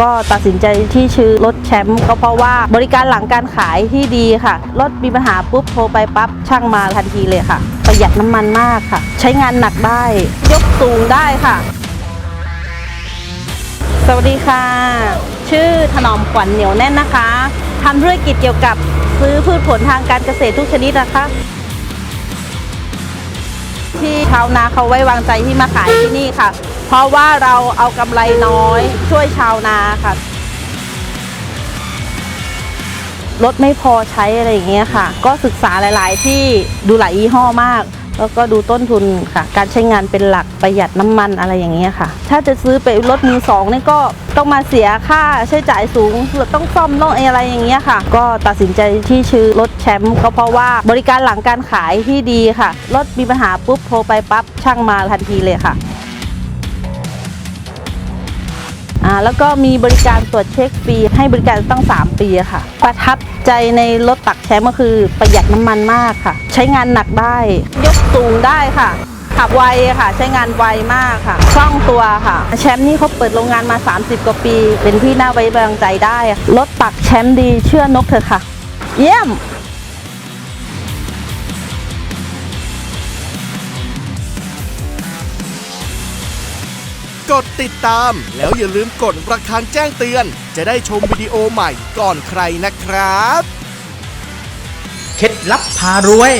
ก็ตัดสินใจที่ชื่อรถแชมป์ก็เพราะว่าบริการหลังการขายที่ดีค่ะ รถมีปัญหาปุ๊บโทรไปปั๊บช่างมาทันทีเลยค่ะ ประหยัดน้ำมันมากค่ะ ใช้งานหนักได้ ยกสูงได้ค่ะ สวัสดีค่ะ ชื่อถนอมขวัญเหนียวแน่นนะคะทำธุรกิจเกี่ยวกับซื้อพืชผลทางการเกษตรทุกชนิดนะคะ ที่ชาวนาเขาไว้วางใจที่มาขายที่นี่ค่ะ เพราะว่าเราเอากำไรน้อยช่วยชาวนาค่ะรถไม่พอใช้อะไรอย่างเงี้ยค่ะ ก็ศึกษาหลาย ๆ ที่ดูหลายยี่ห้อมาก แล้วก็ดูต้นทุนค่ะ การใช้งานเป็นหลักประหยัดน้ำมันอะไรอย่างเงี้ยค่ะ ถ้าจะซื้อไปรถมือสองนี่ก็ต้องมาเสียค่าใช้จ่ายสูงหรือต้องซ่อมต้องอะไรอย่างเงี้ยค่ะ ก็ตัดสินใจที่ชื่อรถแชมป์ก็เพราะว่าบริการหลังการขายที่ดีค่ะ รถมีปัญหาปุ๊บโทรไปปั๊บช่างมาทันทีเลยค่ะ อ่าแล้วก็มีบริการตรวจเช็คฟรีให้บริการตั้ง 3 ปีค่ะ ประทับใจในรถตักแชมป์ก็คือประหยัดน้ำมันมากค่ะ ใช้งานหนักได้ ยกสูงได้ค่ะ ขับไวค่ะ ใช้งานไวมากค่ะคล่องตัวค่ะ แชมป์นี่เขาเปิดโรงงานมา 30 กว่าปี เป็นที่น่าไว้วางใจได้ รถตักแชมป์ดีเชื่อนกเถอะค่ะ เยี่ยม กดติดตาม แล้วอย่าลืมกดระฆังแจ้งเตือน จะได้ชมวิดีโอใหม่ก่อนใครนะครับ เคล็ดลับพารวย